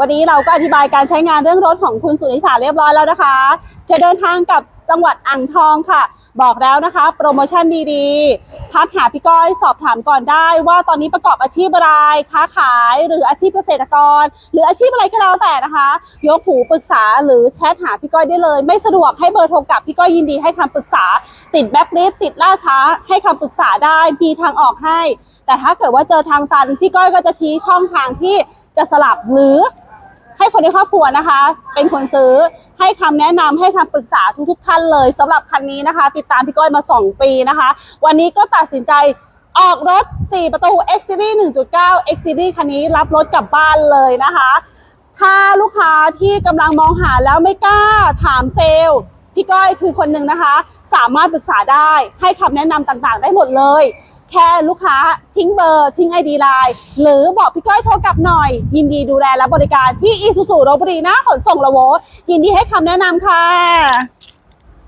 วันนี้เราก็อธิบายการใช้งานเรื่องรถของคุณสุนิสาเรียบร้อยแล้วนะคะ จะเดินทางกับจังหวัดอ่างทองค่ะ บอกแล้วนะคะ โปรโมชั่นดีๆ ทักหาพี่ก้อยสอบถามก่อนได้ ว่าตอนนี้ประกอบอาชีพอะไรค้าขายหรืออาชีพเกษตรกร หรืออาชีพอะไรก็แล้วแต่นะคะ ยกหูปรึกษาหรือแชทหาพี่ก้อยได้เลย ไม่สะดวกให้เบอร์โทรกลับพี่ก้อยยินดีให้คำปรึกษา ติดแบ็คลิสติดล่าช้า ให้คำปรึกษาได้มีทางออกให้ แต่ถ้าเกิดว่าเจอทางตันพี่ก้อยก็จะชี้ช่องทางที่จะสลับหรือ ให้คนในครอบครัวนะคะ เป็นคนซื้อให้คำแนะนำให้คำปรึกษาทุกๆท่านเลยสำหรับคันนี้นะคะ ติดตามพี่ก้อยมา 2 ปีนะคะ วันนี้ก็ตัดสินใจออกรถ 4 ประตู X Series 1.9 X Series คันนี้รับรถกลับบ้านเลยนะคะ ถ้าลูกค้าที่กำลังมองหาแล้วไม่กล้าถามเซลล์พี่ก้อยคือคนหนึ่งนะคะ สามารถปรึกษาได้ให้คำแนะนำต่างๆ ได้หมดเลย แค่ลูกค้าทิ้งเบอร์ทิ้งไอดีไลน์หรือบอกพี่ก้อยโทรกลับหน่อย ยินดีดูแลและบริการที่อีซูซูโรบรีนะขนส่งละโวยินดีให้คำแนะนำค่ะ